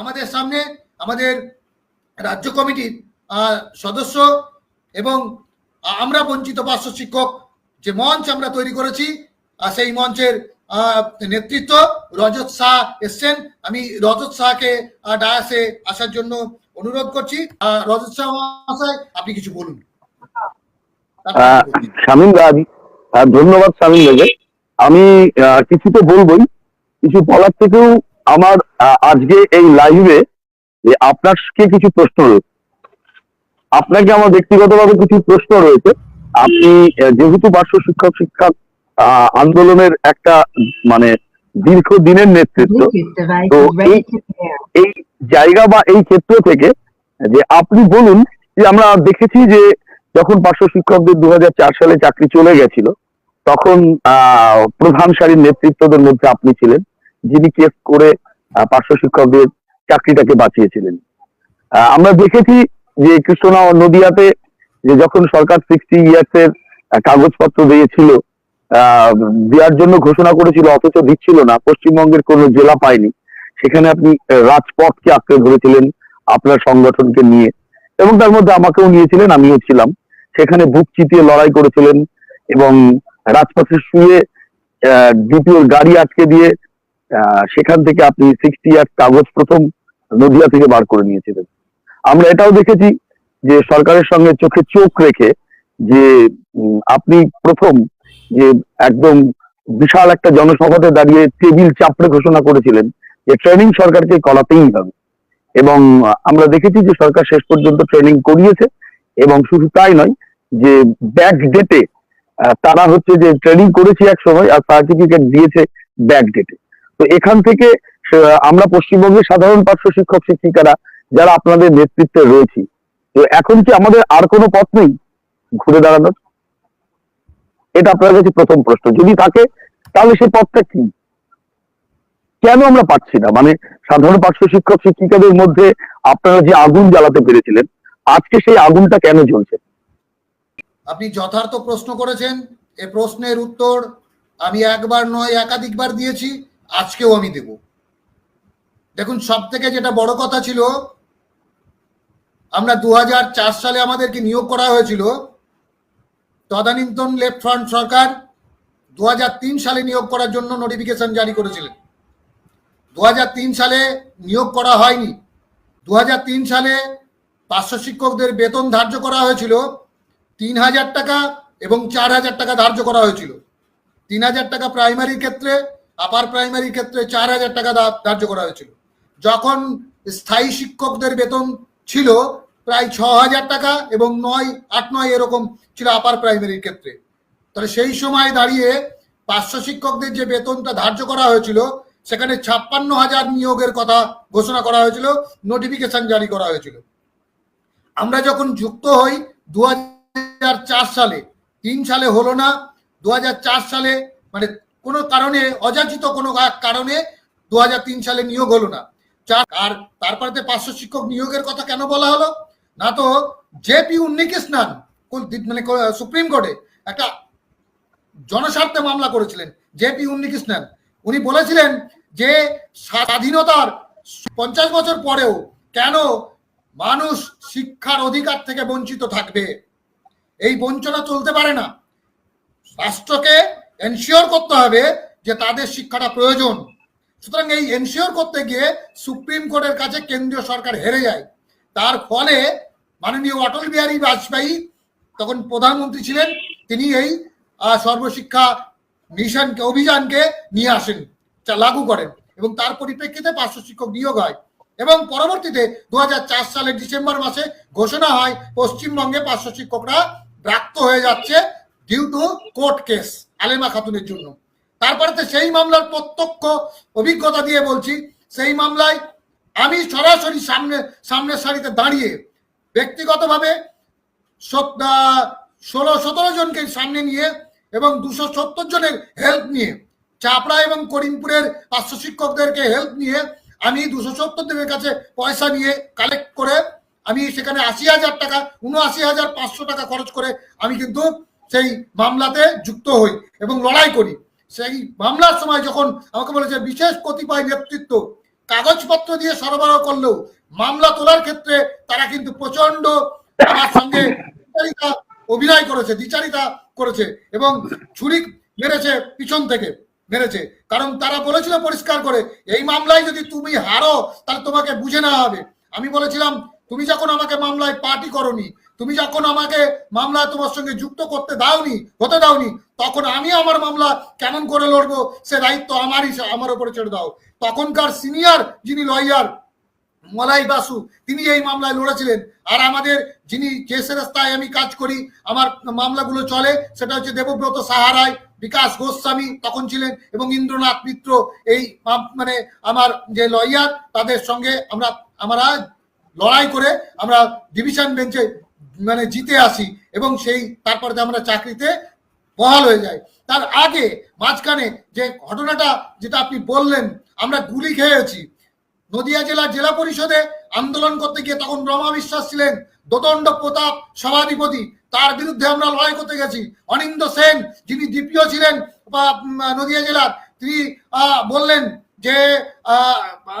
আমাদের সামনে আমাদের রাজ্য কমিটির সদস্য এবং আমরা বঞ্চিত পার্শ্ব শিক্ষক যে মঞ্চ আমরা তৈরি করেছি সেই মঞ্চের নেতৃত্ব রজত শাহ এসছেন। আমি রজত শাহকে ডায়াসে আসার জন্য অনুরোধ করছি। রজত শাহ মহাশয়, আপনি কিছু বলুন। ধন্যবাদ আমি কিছু তো বলবই। কিছু বলার থেকেও আমার আজকে এই লাইভে যে আপনাকে কিছু প্রশ্ন রয়েছে? আপনাকে আমার ব্যক্তিগতভাবে কিছু প্রশ্ন রয়েছে। আপনি যেহেতু পার্শ্ব শিক্ষক শিক্ষা আহ, আন্দোলনের একটা মানে দীর্ঘ দিনের নেতৃত্ব তো এই- এই জায়গা বা এই ক্ষেত্র থেকে যে আপনি বলুন যে আমরা দেখেছি যে যখন পার্শ্ব শিক্ষকদের দু হাজার চার সালে চাকরি চলে গেছিল তখন আহ, প্রধান সারির নেতৃত্বদের মধ্যে আপনি ছিলেন। যিনি কেস করে পার্শ্ব শিক্ষকদের চাকরিটাকে বাঁচিয়েছিলেন। আমরা দেখেছি যে কৃষ্ণনা নদিয়াতে যে যখন সরকার সিক্সটি ইয়ার্স এর কাগজপত্র দিয়েছিল দেওয়ার জন্য ঘোষণা করেছিল, অথচ দিচ্ছিল না, পশ্চিমবঙ্গের কোনো জেলা পায়নি। সেখানে আপনি রাজপথকে আঁকড়ে ধরেছিলেন আপনার সংগঠনকে নিয়ে এবং তার মধ্যে আমাকেও নিয়েছিলেন, আমিও ছিলাম। সেখানে বুক চিতিয়ে লড়াই করেছিলেন এবং রাজপথে শুয়ে ডিপিওর গাড়ি আটকে দিয়ে সেখান থেকে আপনি সিক্সটি ইয়ার কাগজ প্রথম নদিয়া থেকে বার করে নিয়েছিলেন। আমরা এটাও দেখেছি যে সরকারের সঙ্গে চোখে চোখ রেখে যে আপনি প্রথম যে একদম বিশাল একটা জনসভাতে দাঁড়িয়ে টেবিল চাপড়ে ঘোষণা করেছিলেন যে ট্রেনিং সরকারকে করাতেই হবে। এবং আমরা দেখেছি যে সরকার শেষ পর্যন্ত ট্রেনিং করিয়েছে এবং শুধু তাই নয় যে ব্যাক ডেটে তারা হচ্ছে যে ট্রেনিং করেছি এক সময় আর সার্টিফিকেট দিয়েছে ব্যাক ডেটে তো এখান থেকে আমরা পশ্চিমবঙ্গের সাধারণ পার্শ্ব শিক্ষক শিক্ষিকারা যারা আপনাদের নেতৃত্বে রয়েছি, তো এখন কি আমাদের আর কোনো পথ নেই ঘুরে দাঁড়ানোর? এটা আপনার কাছে প্রথম প্রশ্ন। যদি থাকে, তাহলে সেই পথটা কি? কেন আমরা পাচ্ছি না? মানে সাধারণ পার্শ্ব শিক্ষক শিক্ষিকাদের মধ্যে আপনারা যে আগুন জ্বালাতে পেরেছিলেন, আজকে সেই আগুনটা কেন জ্বলছে? আপনি যথার্থ প্রশ্ন করেছেন। এ প্রশ্নের উত্তর আমি একবার নয়, একাধিকবার দিয়েছি। আজকেও আমি দেব। দেখুন সব থেকে যেটা বড় কথা ছিল, আমরা দু হাজার চার সালে আমাদেরকে নিয়োগ করা হয়েছিল। তদানীন্তন লেফট ফ্রন্ট সরকার দু হাজার তিন সালে নিয়োগ করার জন্য নোটিফিকেশন জারি করেছিলেন। দু হাজার তিন সালে নিয়োগ করা হয়নি। দু হাজার তিন সালে পাঁচশো শিক্ষকদের বেতন ধার্য করা হয়েছিল। তিন হাজার টাকা এবং চার হাজার টাকা ধার্য করা হয়েছিল। তিন হাজার টাকা প্রাইমারির ক্ষেত্রে আপার প্রাইমারির ক্ষেত্রে চার হাজার টাকা ধার্য করা হয়েছিল। যখন স্থায়ী শিক্ষকদের বেতন ছিল প্রায় ছ হাজার টাকা এবং নয়, আট, নয় এরকম ছিল আপার প্রাইমারির ক্ষেত্রে। তাহলে সেই সময় দাঁড়িয়ে পার্শ্ব শিক্ষকদের যে বেতনটা ধার্য করা হয়েছিল, সেখানে ছাপ্পান্ন হাজার নিয়োগের কথা ঘোষণা করা হয়েছিল নোটিফিকেশন জারি করা হয়েছিল। আমরা যখন যুক্ত হই দু হাজার চার সালে, তিন সালে হলো না দু হাজার চার সালে মানে কোনো কারণে, অযাচিত কোনো কারণে দু হাজার তিন সালে নিয়োগ হলো না। চার আর তারপরে পার্শ্ব শিক্ষক নিয়োগের কথা কেন বলা হলো? না তো জেপি উন্নিকৃষ্ণান মানে সুপ্রিম কোর্টে একটা জনস্বার্থে মামলা করেছিলেন জেপি উন্নিকৃষ্ণান উনি বলেছিলেন যে স্বাধীনতার পঞ্চাশ বছর পরেও কেন মানুষ শিক্ষার অধিকার থেকে বঞ্চিত থাকবে? এই বঞ্চনা চলতে পারে না। রাষ্ট্রকে এনশিওর করতে হবে যে তাদের শিক্ষাটা প্রয়োজন। সুতরাং এই এনশিওর করতে গিয়ে সুপ্রিম কোর্টের কাছে কেন্দ্রীয় সরকার হেরে যায়। তার ফলে মাননীয় অটল বিহারী বাজপেয়ী তখন প্রধানমন্ত্রী ছিলেন, তিনি এই সর্বশিক্ষা মিশনকে, অভিযানকে নিয়ে আসেন, যা লাগু করেন এবং তার পরিপ্রেক্ষিতে পার্শ্ব শিক্ষক নিয়োগ হয় এবং পরবর্তীতে দু হাজার চার সালের ডিসেম্বর মাসে ঘোষণা হয়, পশ্চিমবঙ্গে পার্শ্ব শিক্ষকরা ব্রাক্ত হয়ে যাচ্ছে due to court case Alema খাতুনের জন্য। তারপরে সেই মামলার প্রত্যক্ষ অভিজ্ঞতা দিয়ে বলছি, সেই মামলায় আমি সরাসরি সামনে, সামনের সারিতে দাঁড়িয়ে ব্যক্তিগতভাবে ষোলো, সতেরো জনকে সামনে নিয়ে এবং দুশো সত্তর জনের হেল্প নিয়ে, চাপড়া এবং করিমপুরের পার্শ্ব শিক্ষকদেরকে হেল্প নিয়ে আমি দুশো সত্তর জনের কাছে পয়সা নিয়ে কালেক্ট করে আমি সেখানে আশি হাজার টাকা উনআশি হাজার পাঁচশো টাকা খরচ করে আমি কিন্তু সেই মামলাতে যুক্ত হই এবং লড়াই করি। সেই মামলার সময় যখন আমাকে বলেছে বিশেষ কতিপয় নেতৃত্ব কাগজপত্র দিয়ে সরবরাহ করলেও মামলা তোলার ক্ষেত্রে তারা কিন্তু প্রচণ্ড আমার সঙ্গে অভিনয় করেছে দ্বিচারিতা করেছে এবং ছুরি মেরেছে পিছন থেকে, মেরেছে। কারণ তারা বলেছিল পরিষ্কার করে, এই মামলায় যদি তুমি হারো, তাহলে তোমাকে বুঝে নেওয়া হবে। আমি বলেছিলাম, তুমি যখন আমাকে মামলায় পার্টি করনি তুমি যখন আমাকে মামলায় তোমার সঙ্গে যুক্ত করতে দাওনি, হতে দাওনি, তখন আমি আমার মামলা কেমন করে লড়বো, সে দায়িত্ব আমারই আমার উপরে ছেড়ে দাও। তখনকার সিনিয়র যিনি লয়ার মলাই বাসু, তিনি এই মামলায় লড়েছিলেন। আর আমাদের যিনি যে রাস্তায় আমি কাজ করি, আমার মামলাগুলো চলে, সেটা হচ্ছে দেবব্রত সাহারায়, বিকাশ গোস্বামী তখন ছিলেন, এবং ইন্দ্রনাথ মিত্র, এই মানে আমার যে লয়ার তাদের সঙ্গে আমরা আমরা লড়াই করে আমরা ডিভিশন বেঞ্চে মানে জিতে আসি এবং সেই তারপরে আমরা চাকরিতে বহাল হয়ে যায় তার আগে মাঝখানে যে ঘটনাটা যেটা আপনি বললেন, আমরা গুলি খেয়েছি। নদিয়া জেলা জেলা পরিষদে আন্দোলন করতে গিয়ে তখন রমা বিশ্বাস ছিলেন দোদণ্ড প্রতাপ সভাধিপতি। তার বিরুদ্ধে আমরা লড়াই করতে গেছি। অনিন্দ সেন যিনি ডিপিও ছিলেন নদিয়া জেলার, তিনি বললেন যে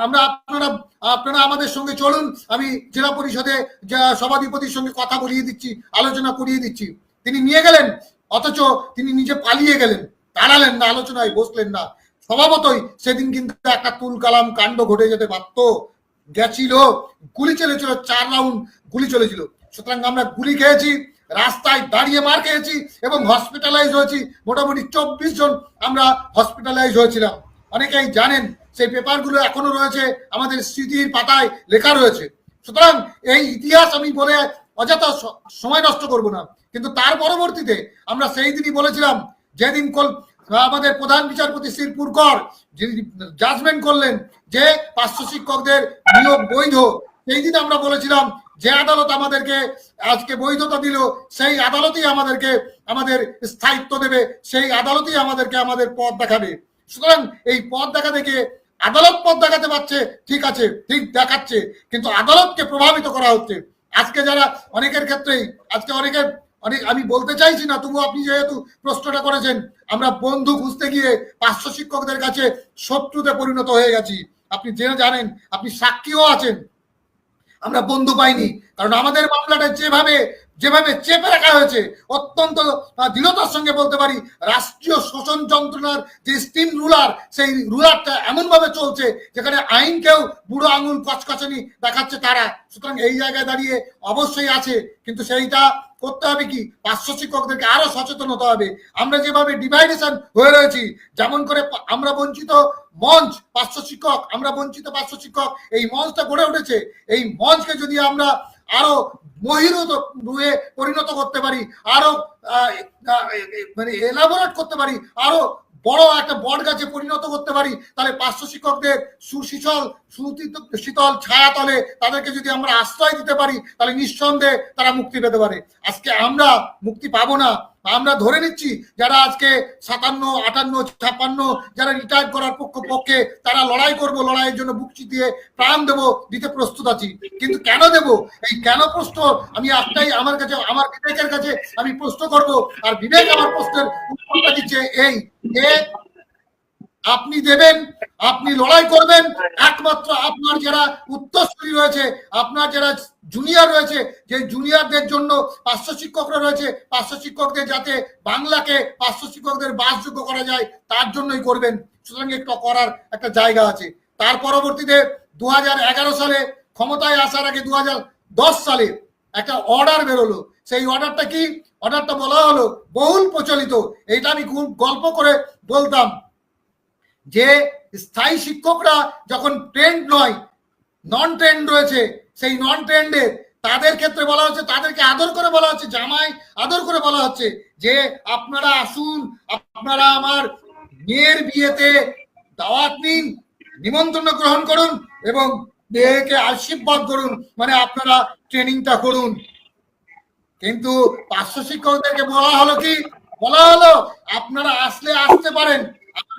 আমরা আপনারা আপনারা আমাদের সঙ্গে চলুন, আমি জেলা পরিষদে সভাধিপতির সঙ্গে কথা বলিয়ে দিচ্ছি, আলোচনা করিয়ে দিচ্ছি। তিনি নিয়ে গেলেন, অথচ তিনি নিজে পালিয়ে গেলেন, দাঁড়ালেন না, আলোচনায় বসলেন না। স্বভাবতই সেদিন কিন্তু একটা তুল কালাম কাণ্ড ঘটে যেতে পারত গেছিল, গুলি চলেছিল, চার রাউন্ড গুলি চলেছিল। সুতরাং আমরা গুলি খেয়েছি, রাস্তায় দাঁড়িয়ে মার খেয়েছি এবং হসপিটালাইজ হয়েছি। মোটামুটি চব্বিশ জন আমরা হসপিটালাইজ হয়েছিলাম। অনেকেই জানেন সেই পেপারগুলো এখনও রয়েছে, আমাদের স্মৃতির পাতায় লেখা রয়েছে। সুতরাং এই ইতিহাস আমি বলে অযথা সময় নষ্ট করব না। কিন্তু তার পরবর্তীতে আমরা সেই দিনই বলেছিলাম, যেদিন কল, আমাদের প্রধান বিচারপতি শ্রী পুরকর জাজমেন্ট করলেন যে পার্শ্ব শিক্ষকদের নিয়োগ বৈধ, সেই দিন আমরা বলেছিলাম যে আদালত আমাদেরকে আজকে বৈধতা দিল, সেই আদালতই আমাদেরকে, আমাদের স্থায়িত্ব দেবে, সেই আদালতই আমাদেরকে আমাদের পথ দেখাবে। সুতরাং এই পথ দেখা দেখে আদালত পথ দেখাতে পারছে, ঠিক আছে, ঠিক দেখাচ্ছে, কিন্তু আদালতকে প্রভাবিত করা হচ্ছে। আজকে যারা অনেকের ক্ষেত্রেই, আজকে অনেকের, অনেক, আমি বলতে চাইছি না তবু আপনি যেহেতু প্রশ্নটা করেছেন, আমরা বন্ধু খুঁজতে গিয়ে পার্শ্ব শিক্ষকদের কাছে শত্রুতে পরিণত হয়ে গেছি। আপনি জেনে জানেন, আপনি সাক্ষীও আছেন। আমরা বন্ধু পাইনি, কারণ আমাদের মামলাটা যেভাবে যেভাবে চেপে রাখা হয়েছে, অত্যন্ত দৃঢ়তার সঙ্গে বলতে পারি, রাষ্ট্রীয় শোষণ যন্ত্রণার যে স্টিম রুলার সেই রুলারটা এমন ভাবে চলছে, যেখানে আইনকেও বুড়ো আঙুল কচকচানি দেখাচ্ছে তারা। সুতরাং এই জায়গায় দাঁড়িয়ে অবশ্যই আছে, কিন্তু সেইটা করতে হবে কি? পার্শ্ব শিক্ষকদেরকে আরও সচেতন হতে হবে। আমরা যেভাবে ডিভাইডেশন হয়ে রয়েছি, যেমন করে আমরা বঞ্চিত মঞ্চ, পার্শ্ব শিক্ষক, আমরা বঞ্চিত পার্শ্ব শিক্ষক, এই মঞ্চটা গড়ে উঠেছে। এই মঞ্চকে যদি আমরা আরও বহিরত রুয়ে পরিণত করতে পারি, আরও মানে এলাবোরেট করতে পারি, আরও বড় একটা বট গাছে পরিণত করতে পারি, তাহলে পার্শ্ব শিক্ষকদের সুশীতল শীতল শীতল ছায়াতলে তাদেরকে যদি আমরা আশ্রয় দিতে পারি, তাহলে নিঃসন্দেহে তারা মুক্তি পেতে পারে। আজকে আমরা মুক্তি পাবো না আমরা ধরে নিচ্ছি যারা আজকে সাতান্ন, আটান্ন ছাপান্ন যারা রিটায়ার করার পক্ষ পক্ষে তারা লড়াই করব, লড়াইয়ের জন্য বুকচি দিয়ে প্রাণ দেব, দিতে প্রস্তুত আছি। কিন্তু কেন দেব? এই কেন প্রশ্ন? আমি একটাই আমার কাছে, আমার বিবেকের কাছে আমি প্রশ্ন করব। আর বিবেক আমার প্রশ্নের উত্তরটা দিচ্ছে এই আপনি দেবেন, আপনি লড়াই করবেন। একমাত্র আপনার যারা উত্তরসূরি রয়েছে, আপনার যারা জুনিয়র রয়েছে, যে জুনিয়রদের জন্য পার্শ্ব শিক্ষকরা রয়েছে, পার্শ্ব শিক্ষকদের যাতে বাংলাকে পার্শ্ব শিক্ষকদের বাসযোগ্য করা যায়, তার জন্যই করবেন। সুতরাং একটু করার একটা জায়গা আছে। তার পরবর্তীতে দু হাজার এগারো সালে ক্ষমতায় আসার আগে দু হাজার দশ সালে একটা অর্ডার বেরোলো। সেই অর্ডারটা কি? অর্ডারটা বলা হলো বহুল প্রচলিত। এইটা আমি গল্প করে বলতাম। যে স্থায়ী শিক্ষকরা যখন ট্রেন্ড নয় নন ট্রেন্ড রয়েছে, সেই নন ট্রেন্ডের তাদের ক্ষেত্রে বলা হচ্ছে, তাদেরকে আদর করে বলা হচ্ছে, জামাই আদর করে বলা হচ্ছে যে আপনারা আসুন, আপনারা আমার মেয়ের বিয়েতে দাওয়াত নিন, নিমন্ত্রণ গ্রহণ করুন এবং মেয়েকে আশীর্বাদ করুন মানে আপনারা ট্রেনিংটা করুন। কিন্তু পার্শ্ব শিক্ষকদেরকে বলা হলো কি? বলা হলো, আপনারা আসলে আসতে পারেন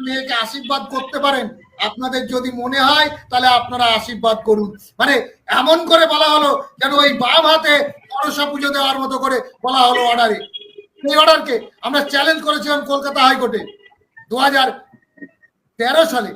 মেয়েকে আশীর্বাদ করতে পারেন, আপনাদের যদি মনে হয়, তাহলে আপনারা আশীর্বাদ করুন। মানে এমন করে বলা হলো যেন ওই বাম হাতে সরসা পুজো দেওয়ার মতো করে বলা হলো অর্ডারে সেই অর্ডারকে আমরা চ্যালেঞ্জ করেছিলাম কলকাতা হাইকোর্টে, দু হাজার তেরো সালে।